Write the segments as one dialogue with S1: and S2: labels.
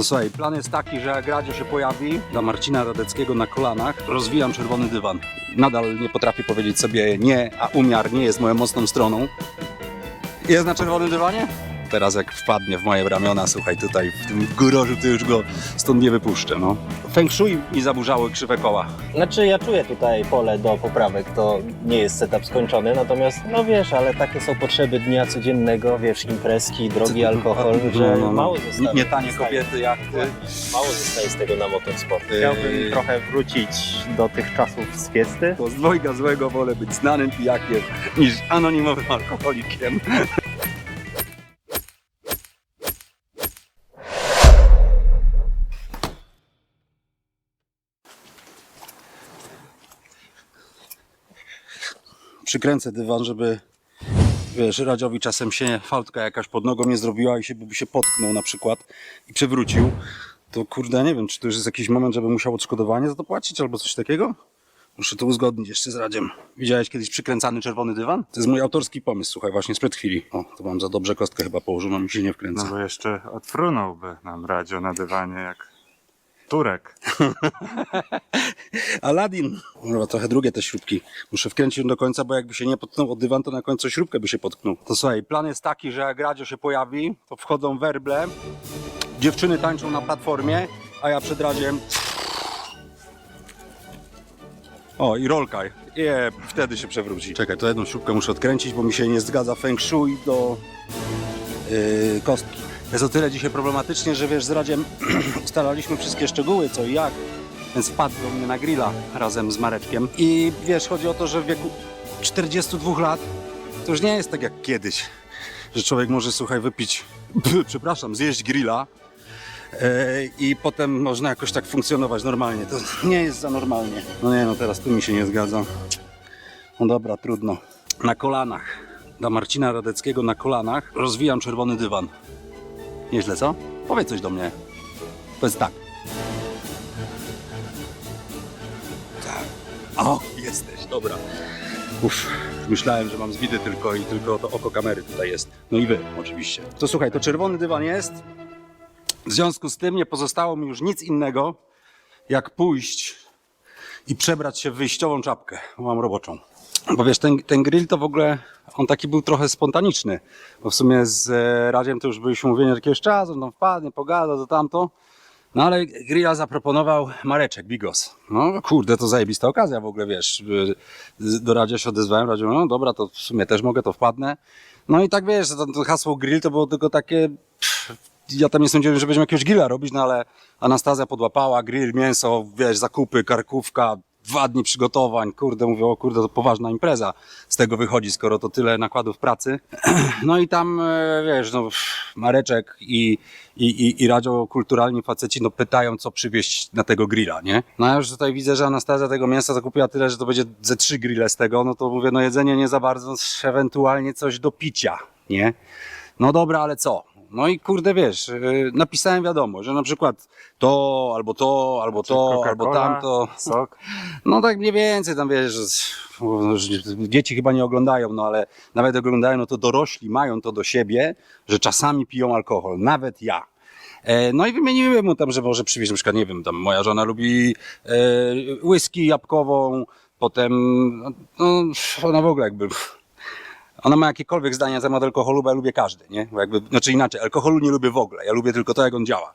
S1: To plan jest taki, że jak radio się pojawi dla Marcina Radeckiego na kolanach, rozwijam czerwony dywan. Nadal nie potrafię powiedzieć sobie nie, a umiar nie jest moją mocną stroną. Jest na czerwonym dywanie? Teraz jak wpadnie w moje ramiona, słuchaj, tutaj w tym gorożu, to już go stąd nie wypuszczę, no. Feng shui mi zaburzały krzywe koła.
S2: Znaczy ja czuję tutaj pole do poprawek, to nie jest setup skończony, natomiast no wiesz, ale takie są potrzeby dnia codziennego, wiesz, imprezki, drogi alkohol, że
S1: No, no, no.
S2: mało zostaje.
S1: Nie, nie tanie kobiety, jachty.
S2: Mało zostaje z tego na motorsport.
S3: Chciałbym
S1: Yy,
S3: trochę wrócić do tych czasów z fiesty.
S1: Bo z dwojga złego wolę być znanym pijakiem niż anonimowym alkoholikiem. Przykręcę dywan, żeby wiesz, Radziowi czasem się fałdka jakaś pod nogą nie zrobiła i się by się potknął na przykład i przewrócił. To kurde, nie wiem, czy to już jest jakiś moment, żeby musiał odszkodowanie za to płacić albo coś takiego? Muszę to uzgodnić jeszcze z Radziem. Widziałeś kiedyś przykręcany czerwony dywan? To jest mój autorski pomysł, słuchaj, właśnie sprzed chwili. O, to mam za dobrze kostkę chyba położył, mam mi się nie wkręca.
S3: No bo jeszcze odfrunąłby nam radio na dywanie jak Turek.
S1: Aladdin. Dobra, trochę drugie te śrubki. Muszę wkręcić do końca, bo jakby się nie potknął od dywan, to na końcu śrubkę by się potknął. To słuchaj, plan jest taki, że jak radio się pojawi, to wchodzą werble, dziewczyny tańczą na platformie, a ja przed radziem... O, i rolkaj. Je, wtedy się przewróci. Czekaj, to jedną śrubkę muszę odkręcić, bo mi się nie zgadza feng shui do yy, kostki. Jest o tyle dzisiaj problematycznie, że wiesz, z Radziem ustalaliśmy wszystkie szczegóły, co i jak. Więc wpadł do mnie na grilla razem z Mareczkiem. I wiesz, chodzi o to, że w wieku 42 lat to już nie jest tak jak kiedyś, że człowiek może, słuchaj, wypić, przepraszam, zjeść grilla e, i potem można jakoś tak funkcjonować normalnie. To nie jest za normalnie. No nie, no teraz tu mi się nie zgadza. No dobra, trudno. Na kolanach. Dla Marcina Radeckiego na kolanach rozwijam czerwony dywan. Nieźle, co? Powiedz coś do mnie. Powiedz tak. Tak. O, jesteś, dobra. Uff, myślałem, że mam zbity tylko i tylko to oko kamery tutaj jest. No i wy, oczywiście. To słuchaj, to czerwony dywan jest. W związku z tym nie pozostało mi już nic innego, jak pójść i przebrać się w wyjściową czapkę. Mam roboczą. Bo wiesz, ten, ten grill to w ogóle, on taki był trochę spontaniczny. Bo w sumie z e, Radziem to już byliśmy mówieni od jakiegoś czasu, no wpadnie, pogada, to tamto. No ale grilla zaproponował Mareczek, Bigos. No kurde, to zajebista okazja w ogóle, wiesz. z- Do Radzia się odezwałem, Radziu, no dobra, to w sumie też mogę, to wpadnę. No i tak wiesz, to, to hasło grill to było tylko takie... Pff, ja tam nie sądziłem, że będziemy jakiegoś grilla robić, no ale Anastazja podłapała, grill, mięso, wiesz, zakupy, karkówka, dwa dni przygotowań, kurde, mówię, o kurde, to poważna impreza z tego wychodzi, skoro to tyle nakładów pracy. No i tam, e, wiesz, no, Mareczek i, i, i, i Radzio kulturalni faceci, no pytają, co przywieźć na tego grilla, nie? No ja już tutaj widzę, że Anastazja tego mięsa zakupiła tyle, że to będzie ze trzy grille z tego, no to mówię, no jedzenie nie za bardzo, ewentualnie coś do picia, nie? No dobra, ale co? No i kurde, wiesz, yy, napisałem wiadomo, że na przykład to, albo to, albo to, albo tamto.
S3: Sok.
S1: No tak mniej więcej, tam wiesz, dzieci chyba nie oglądają, no ale nawet oglądają, no to dorośli mają to do siebie, że czasami piją alkohol, nawet ja. E, No i wymieniłem mu tam, że może przywieźć, na przykład, nie wiem, tam moja żona lubi e, whisky jabłkową, potem, no, ona w ogóle jakby, ona ma jakiekolwiek zdania na temat alkoholu, bo ja lubię każdy, nie? Bo jakby, znaczy inaczej, alkoholu nie lubię w ogóle, ja lubię tylko to, jak on działa.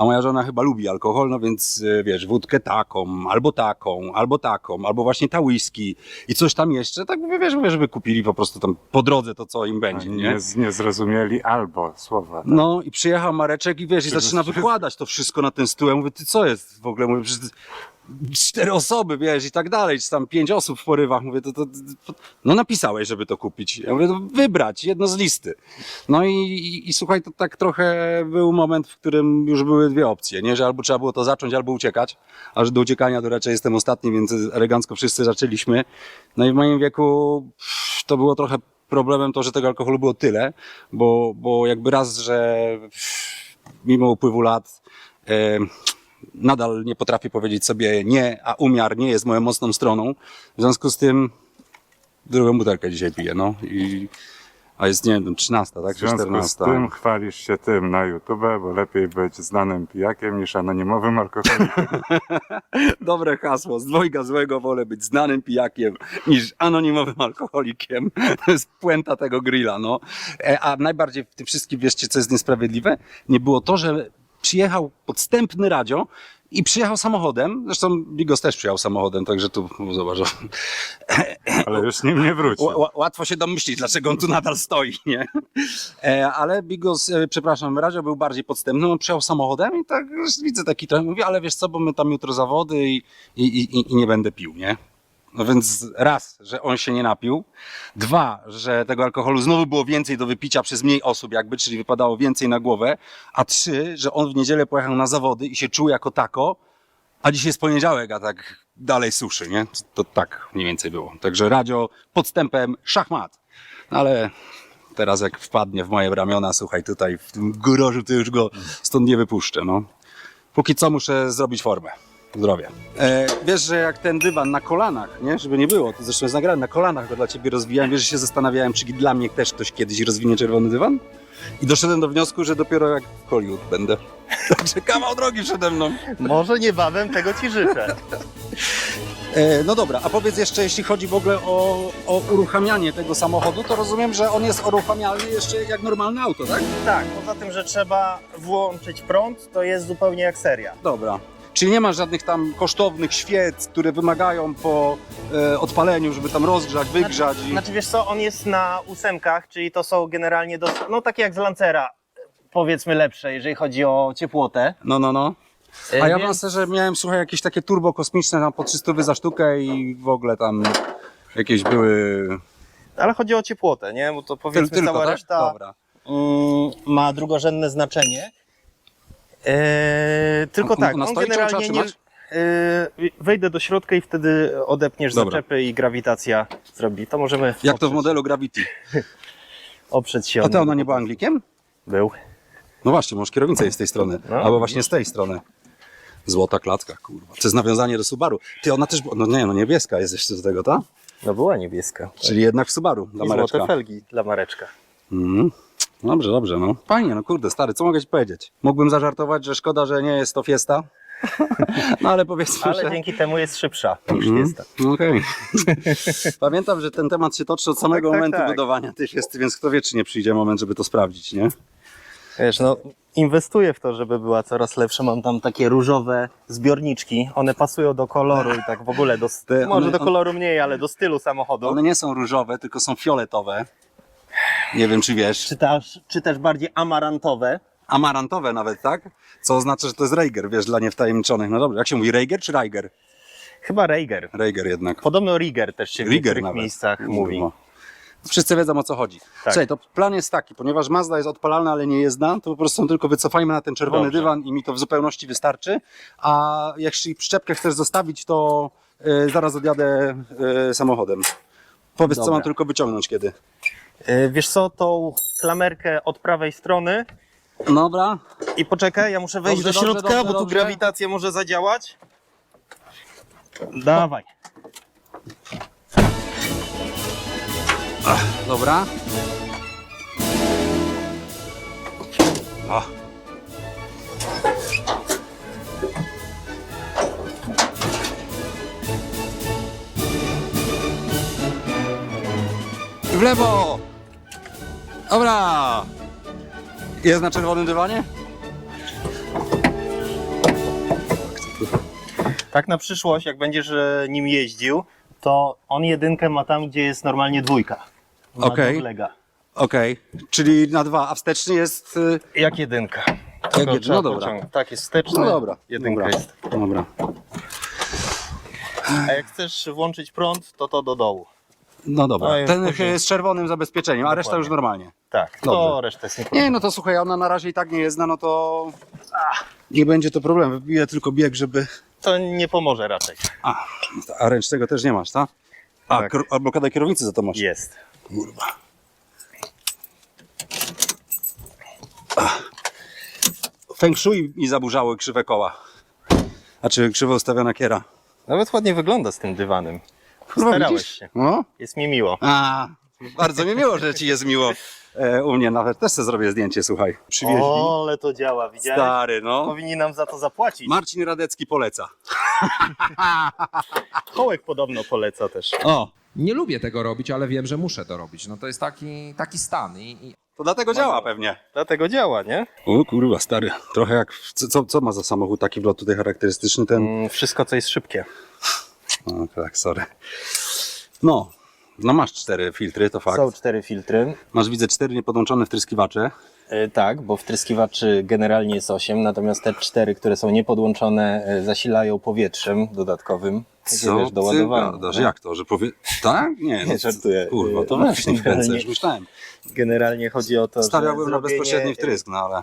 S1: A moja żona chyba lubi alkohol, no więc e, wiesz, wódkę taką, albo taką, albo taką, albo właśnie ta whisky i coś tam jeszcze, tak mówię, wiesz, mówię, żeby kupili po prostu tam po drodze to, co im będzie, nie?
S3: Nie, nie zrozumieli albo słowa.
S1: No i przyjechał Mareczek i wiesz, i
S3: Czy-
S1: zaczyna
S3: czy-
S1: wykładać to wszystko na ten stół. Ja mówię, ty co jest w ogóle? Mówię, przecież cztery osoby, wiesz, i tak dalej, czy tam pięć osób w porywach. Mówię, to, to, to no napisałeś, żeby to kupić. Ja mówię, no wybrać, jedno z listy. No i, i, i słuchaj, to tak trochę był moment, w którym już były dwie opcje, nie? Że albo trzeba było to zacząć, albo uciekać. A że do uciekania to raczej jestem ostatni, więc elegancko wszyscy zaczęliśmy. No i w moim wieku to było trochę problemem to, że tego alkoholu było tyle, bo, bo jakby raz, że mimo upływu lat e, nadal nie potrafię powiedzieć sobie nie, a umiar nie jest moją mocną stroną. W związku z tym drugą butelkę dzisiaj piję, no i a jest, nie wiem, 13,
S3: W
S1: tak? Czy
S3: związku
S1: 14.
S3: z tym chwalisz się tym na YouTube, bo lepiej być znanym pijakiem niż anonimowym alkoholikiem.
S1: Dobre hasło. Z dwojga złego wolę być znanym pijakiem niż anonimowym alkoholikiem. To jest puenta tego grilla, no. E, A najbardziej w tym wszystkim, wieszcie, co jest niesprawiedliwe? Nie było to, że przyjechał podstępny radio i przyjechał samochodem. Zresztą Bigos też przyjechał samochodem, także tu zobacz.
S3: Ale już nim nie wróci.
S1: Ł- łatwo się domyślić, dlaczego on tu nadal stoi, nie? E, ale Bigos, e, przepraszam, Radio był bardziej podstępny. On przyjechał samochodem i tak widzę taki trochę, mówi, ale wiesz co, bo my tam jutro zawody i, i, i, i nie będę pił, nie? No więc raz, że on się nie napił. Dwa, że tego alkoholu znowu było więcej do wypicia przez mniej osób jakby, czyli wypadało więcej na głowę. A trzy, że on w niedzielę pojechał na zawody i się czuł jako tako, a dzisiaj jest poniedziałek, a tak dalej suszy, nie? To tak mniej więcej było. Także radio podstępem szachmat. No ale teraz jak wpadnie w moje ramiona, słuchaj, tutaj w tym gorożu, to już go stąd nie wypuszczę, no. Póki co muszę zrobić formę. Zdrowie. E, wiesz, że jak ten dywan na kolanach, nie? Żeby nie było, to zresztą jest nagrane, na kolanach go dla ciebie rozwijałem. Wiesz, że się zastanawiałem, czy dla mnie też ktoś kiedyś rozwinie czerwony dywan? I doszedłem do wniosku, że dopiero jak w Hollywood będę. Także kawał drogi przede mną.
S2: Może niebawem tego ci życzę.
S1: E, No dobra, a powiedz jeszcze, jeśli chodzi w ogóle o, o uruchamianie tego samochodu, to rozumiem, że on jest uruchamialny jeszcze jak normalne auto, tak?
S2: Tak, poza tym, że trzeba włączyć prąd, to jest zupełnie jak seria.
S1: Dobra. Czyli nie ma żadnych tam kosztownych świec, które wymagają po e, odpaleniu, żeby tam rozgrzać, wygrzać. I...
S2: Znaczy wiesz co, on jest na ósemkach, czyli to są generalnie, dos- no takie jak z Lancera, powiedzmy lepsze, jeżeli chodzi o ciepłotę.
S1: No, no, no. A ja
S2: więc-
S1: wam że miałem, słuchaj, jakieś takie turbo kosmiczne tam po 300 za sztukę i w ogóle tam jakieś były...
S2: Ale chodzi o ciepłotę, nie? Bo to powiedzmy
S1: Tyl- tylko,
S2: cała
S1: tak?
S2: reszta
S1: Dobra.
S2: mm, ma drugorzędne znaczenie. Eee, tylko tak,
S1: ona
S2: on
S1: stoi,
S2: generalnie nie...
S1: trzymać?
S2: Eee, wejdę do środka i wtedy odepniesz
S1: Dobra.
S2: zaczepy i grawitacja zrobi. To możemy
S1: Jak to w
S2: oprzeć,
S1: modelu Gravity.
S2: oprzeć się.
S1: A to ona nie była Anglikiem?
S2: Był.
S1: No właśnie, może kierownica jest z tej strony.
S2: No.
S1: Albo właśnie z tej strony. Złota klatka, kurwa. To jest nawiązanie do Subaru. Ty, ona też była, no nie, no niebieska jest jeszcze do tego, ta?
S2: No była niebieska.
S1: Czyli jednak w Subaru dla
S2: I
S1: Mareczka.
S2: złote felgi dla Mareczka.
S1: Mhm. Dobrze, dobrze, no. Fajnie, no kurde, stary, co mogę ci powiedzieć? Mógłbym zażartować, że szkoda, że nie jest to Fiesta. no ale powiedzmy,
S2: Ale
S1: że...
S2: dzięki temu jest szybsza niż
S1: Mhm.
S2: Fiesta.
S1: Okej. Pamiętam, że ten temat się toczy od samego
S2: Tak, tak,
S1: momentu
S2: tak.
S1: budowania tej Fiesty, więc kto wie, czy nie przyjdzie moment, żeby to sprawdzić, nie?
S2: Wiesz, no inwestuję w to, żeby była coraz lepsza. Mam tam takie różowe zbiorniczki. One pasują do koloru i tak w ogóle do...
S1: Te-
S2: Może
S1: one-
S2: do koloru mniej, ale do stylu samochodu.
S1: One nie są różowe, tylko są fioletowe. Nie wiem, czy wiesz.
S2: Czy też, czy też bardziej amarantowe.
S1: Amarantowe nawet, tak? Co oznacza, że to jest Reiger, wiesz, dla niewtajemniczonych. No dobrze, jak się mówi, Reiger czy Reiger?
S2: Chyba Reiger.
S1: Reiger jednak.
S2: Podobno Rieger też się w niektórych
S1: nawet.
S2: miejscach mówi.
S1: No. Wszyscy wiedzą o co chodzi.
S2: Tak.
S1: Słuchaj, to plan jest taki, ponieważ Mazda jest odpalalna, ale nie jezdna, to po prostu tylko wycofajmy na ten czerwony
S2: Dobrze.
S1: dywan i mi to w zupełności wystarczy. A jeśli przyczepkę chcesz zostawić, to y, zaraz odjadę y, samochodem. Powiedz, co
S2: Dobra.
S1: mam tylko wyciągnąć kiedy.
S2: Yy, Wiesz co, tą klamerkę od prawej strony
S1: Dobra.
S2: i poczekaj, ja muszę wejść
S1: Dobrze,
S2: do
S1: dobrze,
S2: środka,
S1: dobrze,
S2: bo tu
S1: dobrze.
S2: grawitacja może zadziałać. Dawaj.
S1: Dobra. O. W lewo! Dobra! Jest na czerwonym dywanie?
S2: Tak na przyszłość, jak będziesz e, nim jeździł, to on jedynkę ma tam, gdzie jest normalnie dwójka. Na
S1: Okej.
S2: doglega.
S1: Okej, czyli na dwa, a wsteczny jest... y,
S2: Jak jedynka. Tylko
S1: jed-
S2: trzeba
S1: no dobra.
S2: pociągnąć. Tak, jest wsteczny.
S1: No dobra,
S2: Jedynka
S1: dobra.
S2: jest.
S1: Dobra.
S2: A jak chcesz włączyć prąd, to to do dołu.
S1: No dobra,
S2: No i
S1: ten
S2: później-
S1: z czerwonym zabezpieczeniem, a reszta
S2: Dokładnie.
S1: już normalnie.
S2: Tak, to
S1: Dobrze.
S2: resztę jest nie
S1: Nie, no to słuchaj, ona na razie i tak nie jest no to ach, nie będzie to problem. Wybiję tylko bieg, żeby...
S2: To nie pomoże raczej.
S1: A, a ręcznego też nie masz, tak? A,
S2: Tak.
S1: kro- a blokadę kierownicy za to masz.
S2: Jest.
S1: Kurwa. Feng shui mi zaburzały krzywe koła. A czy krzywo ustawiona kiera?
S2: Nawet ładnie wygląda z tym dywanem.
S1: Kurwa,
S2: Starałeś
S1: widzisz?
S2: się.
S1: No.
S2: Jest mi miło.
S1: A, bardzo mi miło, że ci jest miło. E, u mnie nawet też sobie zrobię zdjęcie, słuchaj. Przywieźli.
S2: O, ale to działa, widziałeś?
S1: Stary, no.
S2: Powinni nam za to zapłacić.
S1: Marcin Radecki poleca.
S2: Kołek podobno poleca też.
S1: O,
S4: Nie lubię tego robić, ale wiem, że muszę to robić. No to jest taki, taki stan. I, i
S1: to dlatego działa pewnie.
S2: Dlatego działa, nie?
S1: O kurwa, stary. Trochę jak... Co, co, co ma za samochód taki wlot tutaj charakterystyczny? Ten...
S2: Mm, wszystko, co jest szybkie.
S1: O, tak, sorry. No, no masz cztery filtry, to fakt.
S2: Są cztery filtry.
S1: Masz, widzę, cztery niepodłączone wtryskiwacze.
S2: E, Tak, bo wtryskiwaczy generalnie jest 8, natomiast te cztery, które są niepodłączone, e, zasilają powietrzem dodatkowym.
S1: Co
S2: wiesz,
S1: gadasz? Jak to, że powie... Tak? Nie, no,
S2: Nie, żartuję.
S1: Kurwa, to
S2: No,
S1: nie wkręcę,
S2: generalnie-
S1: już myślałem.
S2: Generalnie chodzi o to,
S1: Stawiałbym
S2: że
S1: na bezpośredni wtrysk, no ale...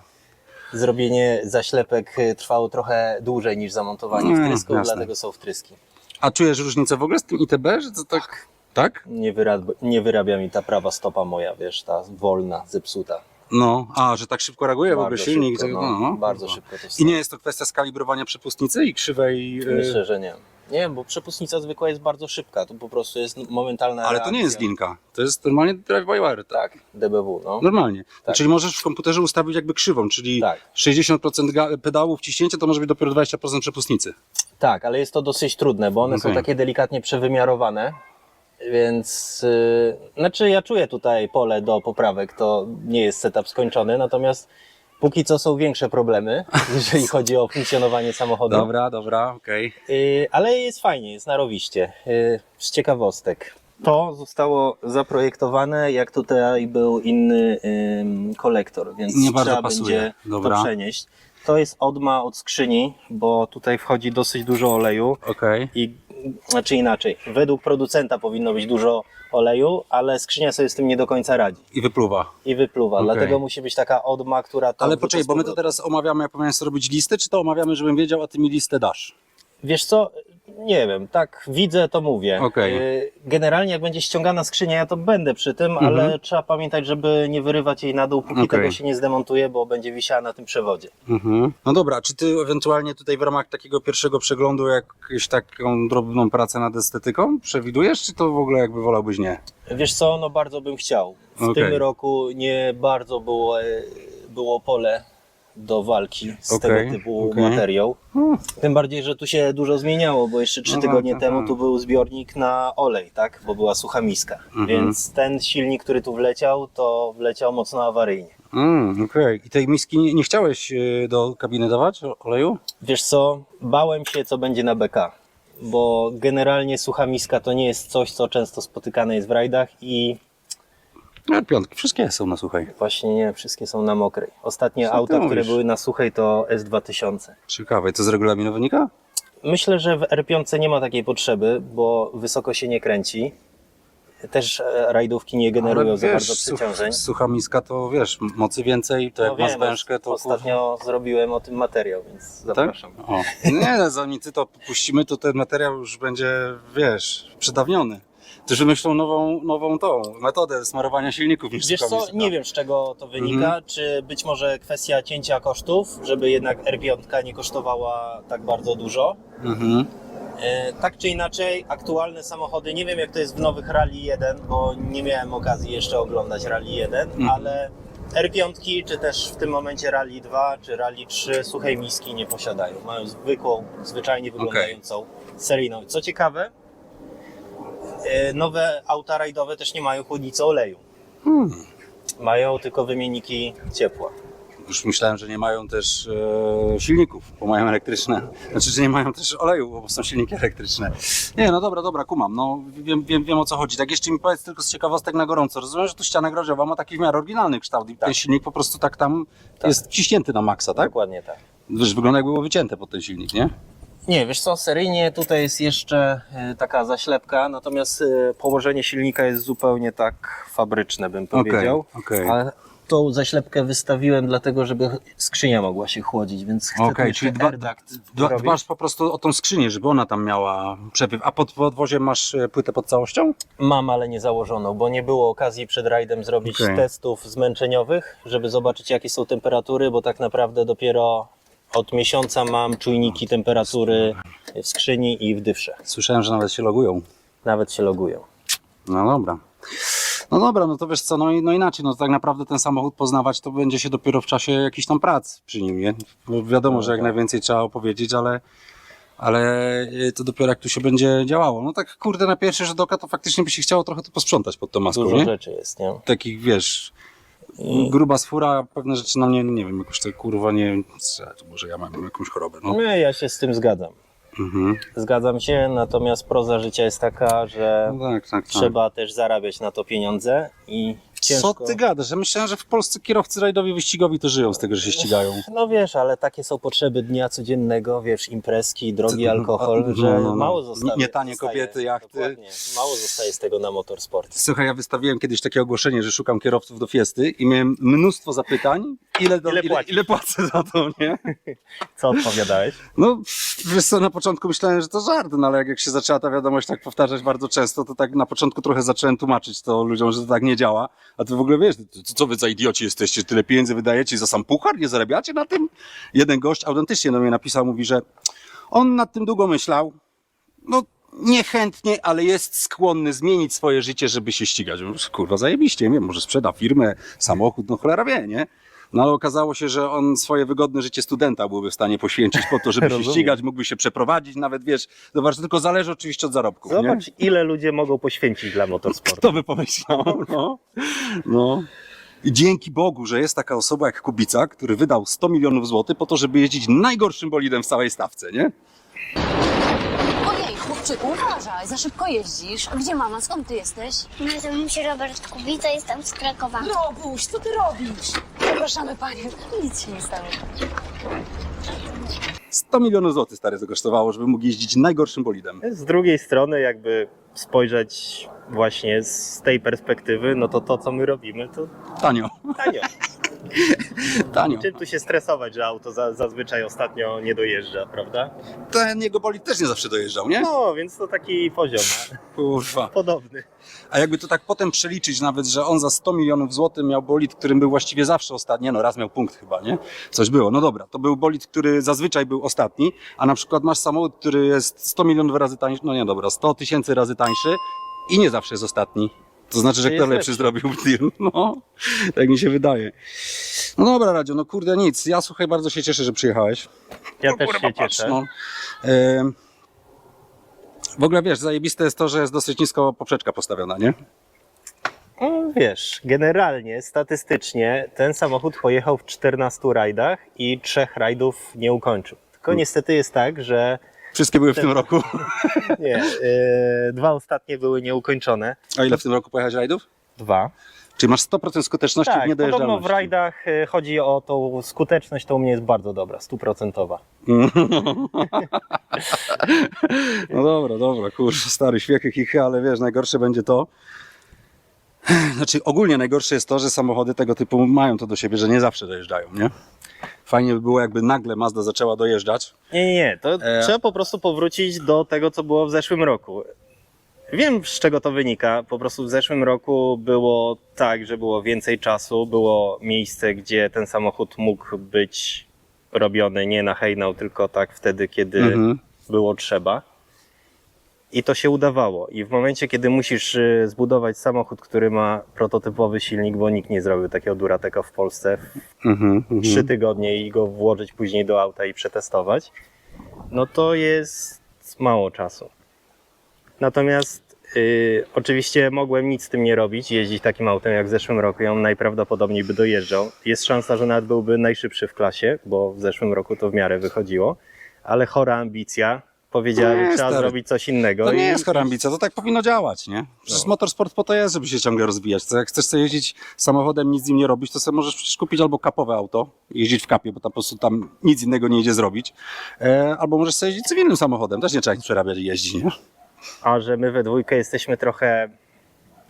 S2: Zrobienie zaślepek trwało trochę dłużej niż zamontowanie
S1: Mm,
S2: wtrysków,
S1: jasne.
S2: dlatego są wtryski.
S1: A czujesz różnicę w ogóle z tym ITB, że to tak... Tak?
S2: Nie, wyrab, nie wyrabia mi ta prawa stopa moja, wiesz, ta wolna, zepsuta.
S1: No, a, że tak szybko reaguje w ogóle
S2: Bardzo
S1: silnik.
S2: szybko,
S1: że-
S2: no, bardzo
S1: kurwa.
S2: szybko to
S1: I nie jest to kwestia skalibrowania przepustnicy i krzywej... e,
S2: Myślę, że nie. Nie, bo przepustnica zwykła jest bardzo szybka, to po prostu jest momentalna
S1: Ale to nie jest linka, to jest normalnie drive by wire. Tak.
S2: Tak, DBW, no.
S1: Normalnie.
S2: Tak.
S1: Czyli możesz w komputerze ustawić jakby krzywą, czyli
S2: Tak.
S1: 60% ga- pedałów wciśnięcia to może być dopiero 20% przepustnicy.
S2: Tak, ale jest to dosyć trudne, bo one są
S1: Okej.
S2: takie delikatnie przewymiarowane, więc yy, znaczy ja czuję tutaj pole do poprawek, to nie jest setup skończony, natomiast póki co są większe problemy, jeżeli chodzi o funkcjonowanie samochodu.
S1: Dobra, dobra, okej.
S2: Yy, ale jest fajnie, jest narowiście. Yy, z ciekawostek. To zostało zaprojektowane, jak tutaj był inny ym, kolektor, więc
S1: Nie bardzo
S2: trzeba
S1: pasuje.
S2: będzie
S1: Dobra.
S2: to przenieść. To jest odma od skrzyni, bo tutaj wchodzi dosyć dużo oleju
S1: Okej.
S2: i znaczy inaczej. Według producenta powinno być dużo oleju, ale skrzynia sobie z tym nie do końca radzi
S1: I wypluwa.
S2: i wypluwa.
S1: Okej.
S2: Dlatego musi być taka odma, która to.
S1: Ale
S2: wrzuca
S1: poczekaj,
S2: z
S1: bo my to
S2: powrotem.
S1: teraz omawiamy, ja powinien sobie robić listę, czy to omawiamy, żebym wiedział, a ty mi listę dasz?
S2: Wiesz co? Nie wiem, tak widzę, to mówię.
S1: Okej.
S2: Y, Generalnie jak będzie ściągana skrzynia, ja to będę przy tym,
S1: Mhm.
S2: ale trzeba pamiętać, żeby nie wyrywać jej na dół, póki
S1: Okej.
S2: tego się nie zdemontuje, bo będzie wisiała na tym przewodzie.
S1: Mhm. No dobra, czy ty ewentualnie tutaj w ramach takiego pierwszego przeglądu jakąś taką drobną pracę nad estetyką przewidujesz, czy to w ogóle jakby wolałbyś nie?
S2: Wiesz co, no bardzo bym chciał. W
S1: Okej.
S2: tym roku nie bardzo było, e, było pole do walki z
S1: Okej,
S2: tego typu
S1: okej.
S2: materiał. Tym bardziej, że tu się dużo zmieniało, bo jeszcze trzy
S1: No,
S2: tygodnie
S1: tak,
S2: temu
S1: tak.
S2: tu był zbiornik na olej, tak? Bo była sucha miska.
S1: Mhm.
S2: Więc ten silnik, który tu wleciał, to wleciał mocno awaryjnie.
S1: Mm, Okej. I tej miski nie, nie chciałeś y, do kabiny dawać oleju?
S2: Wiesz co, bałem się, co będzie na BK. Bo generalnie sucha miska to nie jest coś, co często spotykane jest w rajdach i
S1: No, piątki, wszystkie są na suchej.
S2: Właśnie nie, wszystkie są na mokrej. Ostatnie
S1: Co ty
S2: auta, które
S1: mówisz?
S2: były na suchej to S2000.
S1: Ciekawe, to z regulaminu wynika?
S2: Myślę, że w R5 nie ma takiej potrzeby, bo wysoko się nie kręci. Też e, rajdówki nie generują za bardzo przeciążeń.
S1: Sucha miska to wiesz, mocy więcej, to jak
S2: No
S1: masz
S2: wiem,
S1: wężkę, to
S2: Ostatnio zrobiłem o tym materiał, więc
S1: Tak?
S2: zapraszam.
S1: O. Nie, no, zanim ty to puścimy, to ten materiał już będzie, wiesz, przedawniony. Też wymyślą nową, nową tą metodę smarowania silników niż
S2: Wiesz co, nie wiem z czego to wynika,
S1: Mhm.
S2: czy być może kwestia cięcia kosztów, żeby jednak R5 nie kosztowała tak bardzo dużo.
S1: Mhm.
S2: E, Tak czy inaczej, aktualne samochody, nie wiem jak to jest w nowych Rally 1, bo nie miałem okazji jeszcze oglądać Rally 1,
S1: Mhm.
S2: ale R5 czy też w tym momencie Rally 2 czy Rally 3 suchej miski nie posiadają. Mają zwykłą, zwyczajnie wyglądającą seryjną. Co ciekawe, nowe auta rajdowe też nie mają chłodnicy oleju.
S1: Hmm.
S2: Mają tylko wymienniki ciepła.
S1: Już myślałem, że nie mają też e, silników, bo mają elektryczne. Znaczy, że nie mają też oleju, bo są silniki elektryczne. Nie, no dobra, dobra, kumam. No, wiem, wiem, wiem o co chodzi. Tak jeszcze mi powiedz tylko z ciekawostek na gorąco. Rozumiem, że tu ściana grodziowa ma taki w miarę oryginalny kształt i ten silnik po prostu tak tam
S2: Tak.
S1: jest wciśnięty na maksa, tak?
S2: Dokładnie tak.
S1: Wiesz, wygląda jakby było wycięte pod ten silnik, nie?
S2: Nie, wiesz co, seryjnie tutaj jest jeszcze e, taka zaślepka, natomiast e, położenie silnika jest zupełnie tak fabryczne, bym powiedział.
S1: okej.
S2: Ale tą zaślepkę wystawiłem dlatego, żeby skrzynia mogła się chłodzić, więc chcę jeszcze
S1: czyli dba, dba, dbasz po prostu o tą skrzynię, żeby ona tam miała przepływ. A pod podwoziem masz e, płytę pod całością?
S2: Mam, ale nie założoną, bo nie było okazji przed rajdem zrobić
S1: Okej.
S2: testów zmęczeniowych, żeby zobaczyć jakie są temperatury, bo tak naprawdę dopiero Od miesiąca mam czujniki temperatury w skrzyni i w dywsze.
S1: Słyszałem, że nawet się logują.
S2: Nawet się logują.
S1: No dobra. No dobra, no to wiesz co, no, i- no inaczej, no tak naprawdę ten samochód poznawać to będzie się dopiero w czasie jakichś tam prac przy nim, nie? Bo wiadomo, że jak najwięcej trzeba opowiedzieć, ale, ale y, to dopiero jak tu się będzie działało. No tak kurde, na pierwszy rzut oka to faktycznie by się chciało trochę to posprzątać pod tą maską,
S2: Dużo
S1: nie?
S2: rzeczy jest, nie?
S1: Takich, wiesz, gruba sfura, pewne rzeczy na mnie, nie wiem, jakoś to kurwa nie, to może ja mam jakąś chorobę, no.
S2: No ja się z tym zgadzam.
S1: Mhm.
S2: Zgadzam się, natomiast proza życia jest taka, że
S1: No tak, tak, tak.
S2: trzeba też zarabiać na to pieniądze i ciężko...
S1: Co ty gadasz? Ja myślałem, że w Polsce kierowcy rajdowi wyścigowi to żyją z tego, że się ścigają.
S2: No wiesz, ale takie są potrzeby dnia codziennego, wiesz, imprezki, drogi alkohol,
S1: no,
S2: że
S1: no, no.
S2: mało zostaje.
S1: Nie tanie
S2: zostaje,
S1: kobiety, jachty.
S2: Dokładnie. Mało zostaje z tego na motorsport.
S1: Słuchaj, ja wystawiłem kiedyś takie ogłoszenie, że szukam kierowców do Fiesty i miałem mnóstwo zapytań, ile, do,
S2: Ile
S1: ile,
S2: płacisz?
S1: ile płacę za to, nie?
S2: Co odpowiadałeś?
S1: No, wiesz co, na początku myślałem, że to żart, no ale jak, jak się zaczęła ta wiadomość tak powtarzać bardzo często, to tak na początku trochę zacząłem tłumaczyć to ludziom, że to tak nie działa. A ty w ogóle wiesz, to, co wy za idioci jesteście, tyle pieniędzy wydajecie za sam puchar, nie zarabiacie na tym? Jeden gość autentycznie do mnie napisał, mówi, że on nad tym długo myślał, no niechętnie, ale jest skłonny zmienić swoje życie, żeby się ścigać. Kurwa, zajebiście, nie wiem, może sprzeda firmę, samochód, no cholera wie, nie? No ale okazało się, że on swoje wygodne życie studenta byłby w stanie poświęcić po to, żeby się
S2: Rozumiem.
S1: ścigać, mógłby się przeprowadzić, nawet wiesz, zobacz, tylko zależy oczywiście od zarobków, nie?
S2: Zobacz, ile ludzie mogą poświęcić dla motorsportu.
S1: Kto by pomyślał, no. no. I dzięki Bogu, że jest taka osoba jak Kubica, który wydał 100 milionów złotych po to, żeby jeździć najgorszym bolidem w całej stawce, nie?
S5: Chłopczyku, uważaj, za szybko jeździsz. Gdzie mama? Skąd ty jesteś?
S6: Nazywam się Robert Kubica, jestem z Krakowa.
S5: Robuś, co ty robisz? Przepraszamy panie, nic się nie stało.
S1: 100 milionów złotych stary to kosztowało, żeby mógł jeździć najgorszym bolidem.
S2: Z drugiej strony, jakby spojrzeć właśnie z tej perspektywy, no to to, co my robimy, to
S1: Tanio,
S2: tanio.
S1: tanio.
S2: Czym tu się stresować, że auto za, zazwyczaj ostatnio nie dojeżdża, prawda?
S1: Ten jego bolid też nie zawsze dojeżdżał, nie?
S2: No, więc to taki poziom
S1: Kurwa.
S2: podobny.
S1: A jakby to tak potem przeliczyć nawet, że on za 100 milionów złotych miał bolid, którym był właściwie zawsze ostatni, no raz miał punkt chyba, nie? Coś było, no dobra, to był bolid, który zazwyczaj był ostatni, a na przykład masz samochód, który jest 100 milionów razy tańszy, no nie dobra, 100 tysięcy razy tańszy i nie zawsze jest ostatni. To znaczy, że
S2: To
S1: kto lepszy
S2: lepszy.
S1: zrobił deal, no, tak mi się wydaje. No dobra, Radziu, no kurde nic, ja słuchaj, bardzo się cieszę, że przyjechałeś.
S2: Ja
S1: No
S2: też
S1: kurwa,
S2: się
S1: patrz,
S2: cieszę.
S1: no. Em, W ogóle wiesz, zajebiste jest to, że jest dosyć nisko poprzeczka postawiona, nie?
S2: No, wiesz, generalnie, statystycznie ten samochód pojechał w 14 rajdach i trzech rajdów nie ukończył. Tylko
S1: Hmm.
S2: niestety jest tak, że
S1: Wszystkie były w tym roku.
S2: nie, yy, dwa ostatnie były nieukończone.
S1: A ile w tym roku pojechałeś rajdów?
S2: Dwa.
S1: Czyli masz 100% skuteczności w
S2: Tak, podobno
S1: niedojeżdżalności.
S2: w rajdach y, chodzi o tą skuteczność, to u mnie jest bardzo dobra, stuprocentowa.
S1: No dobra, dobra, kurwa, stary, śmiechy, chichy, ale wiesz, najgorsze będzie to, znaczy ogólnie najgorsze jest to, że samochody tego typu mają to do siebie, że nie zawsze dojeżdżają, nie? Fajnie by było, jakby nagle Mazda zaczęła dojeżdżać.
S2: Nie, nie, nie, to
S1: E.
S2: trzeba po prostu powrócić do tego, co było w zeszłym roku. Wiem, z czego to wynika. Po prostu w zeszłym roku było tak, że było więcej czasu, było miejsce, gdzie ten samochód mógł być robiony nie na hejnał, tylko tak wtedy, kiedy
S1: Mhm.
S2: było trzeba. I to się udawało. I w momencie, kiedy musisz y, zbudować samochód, który ma prototypowy silnik, bo nikt nie zrobił takiego Durateka w Polsce
S1: Mhm, mhm.
S2: trzy tygodnie i go włożyć później do auta i przetestować, no to jest mało czasu. Natomiast y, oczywiście mogłem nic z tym nie robić, jeździć takim autem jak w zeszłym roku i on najprawdopodobniej by dojeżdżał. Jest szansa, że nawet byłby najszybszy w klasie, bo w zeszłym roku to w miarę wychodziło, ale chora ambicja powiedziała,
S1: Nie,
S2: że trzeba
S1: stary.
S2: zrobić coś innego.
S1: To nie
S2: i-
S1: jest chora ambicja, to tak powinno działać, nie? Przecież
S2: No.
S1: motorsport po to jest, żeby się ciągle rozwijać. To jak chcesz sobie jeździć samochodem, nic z nim nie robić, to sobie możesz przecież kupić albo kapowe auto, jeździć w kapie, bo tam po prostu tam nic innego nie idzie zrobić, e, albo możesz sobie jeździć cywilnym samochodem, też nie trzeba nic przerabiać i jeździć, nie?
S2: A że my we dwójkę jesteśmy trochę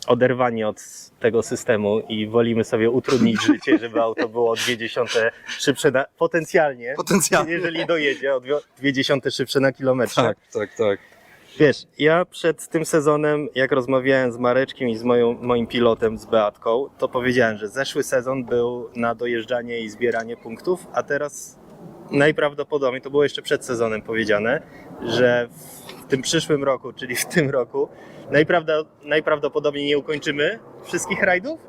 S2: oderwani od tego systemu i wolimy sobie utrudnić życie, żeby auto było o dwie dziesiąte szybsze na, potencjalnie,
S1: Potencjalnie.
S2: jeżeli dojedzie o dwie- dwie dziesiąte szybsze na kilometrze.
S1: Tak, tak, tak.
S2: Wiesz, ja przed tym sezonem, jak rozmawiałem z Mareczkiem i z moją, moim pilotem, z Beatką, to powiedziałem, że zeszły sezon był na dojeżdżanie i zbieranie punktów, a teraz najprawdopodobniej, to było jeszcze przed sezonem powiedziane, że w tym przyszłym roku, czyli w tym roku, najprawda, najprawdopodobniej nie ukończymy wszystkich rajdów,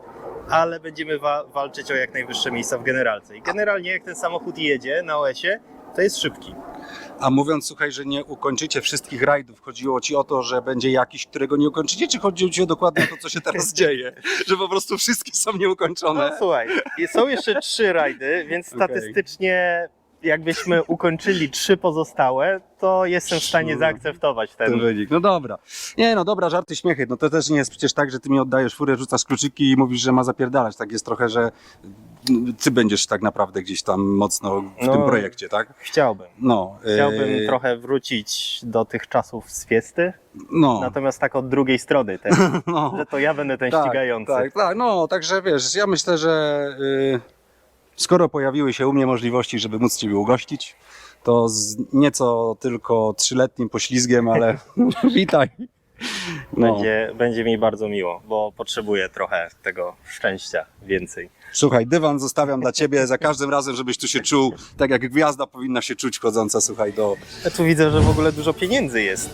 S2: ale będziemy wa- walczyć o jak najwyższe miejsca w generalce. I generalnie jak ten samochód jedzie na OS-ie, to jest szybki.
S1: A mówiąc, słuchaj, że nie ukończycie wszystkich rajdów, chodziło ci o to, że będzie jakiś, którego nie ukończycie, czy chodziło ci o dokładnie to, co się teraz dzieje? Że po prostu wszystkie są
S2: No
S1: nieukończone?
S2: słuchaj, i są jeszcze trzy rajdy, więc statystycznie jakbyśmy ukończyli trzy pozostałe, to jestem w stanie zaakceptować ten,
S1: ten wynik. No dobra. Nie, no dobra, żarty, śmiechy. No to też nie jest przecież tak, że ty mi oddajesz furę, rzucasz kluczyki i mówisz, że ma zapierdalać. Tak jest trochę, że ty będziesz tak naprawdę gdzieś tam mocno w
S2: No.
S1: tym projekcie, tak?
S2: Chciałbym.
S1: No.
S2: Chciałbym
S1: yy,
S2: trochę wrócić do tych czasów z fiesty,
S1: No.
S2: natomiast tak od drugiej strony, ten,
S1: no.
S2: że to ja będę ten
S1: tak,
S2: ścigający.
S1: Tak, tak, no, także wiesz, ja myślę, że y, skoro pojawiły się u mnie możliwości, żeby móc Ciebie ugościć, to z nieco tylko trzyletnim poślizgiem, ale witaj. No.
S2: Będzie, będzie mi bardzo miło, bo potrzebuję trochę tego szczęścia więcej.
S1: Słuchaj, dywan zostawiam dla Ciebie za każdym razem, żebyś tu się czuł tak jak gwiazda powinna się czuć chodząca, słuchaj, do...
S2: Ja tu widzę, że w ogóle dużo pieniędzy jest.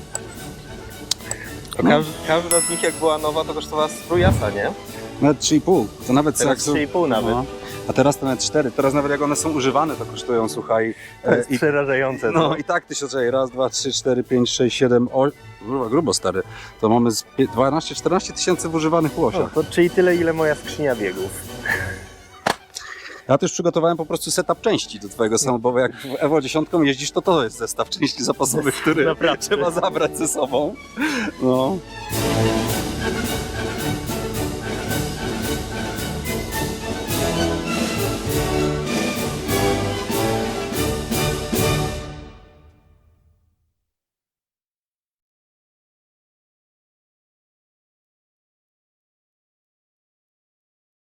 S1: No.
S2: każ, każda z nich jak była nowa, to kosztowała strujasa, nie?
S1: Nawet 3,5, to nawet
S2: Teraz
S1: jak są-
S2: 3,5 nawet.
S1: No. A teraz to nawet 4, teraz nawet jak one są używane, to kosztują, słuchaj,
S2: To jest
S1: e, i
S2: przerażające.
S1: No i tak ty się czekaj, raz, dwa, trzy, cztery, pięć, sześć, siedem, osiem, grubo, grubo stary, to mamy z pie- 12-14 tysięcy w używanych łosiach.
S2: to czyli tyle, ile moja skrzynia biegów.
S1: Ja też przygotowałem po prostu setup części do twojego samochodu, bo jak w Evo 10 jeździsz, to to jest zestaw części zapasowych, który
S2: Naprawdę.
S1: trzeba zabrać ze sobą. No,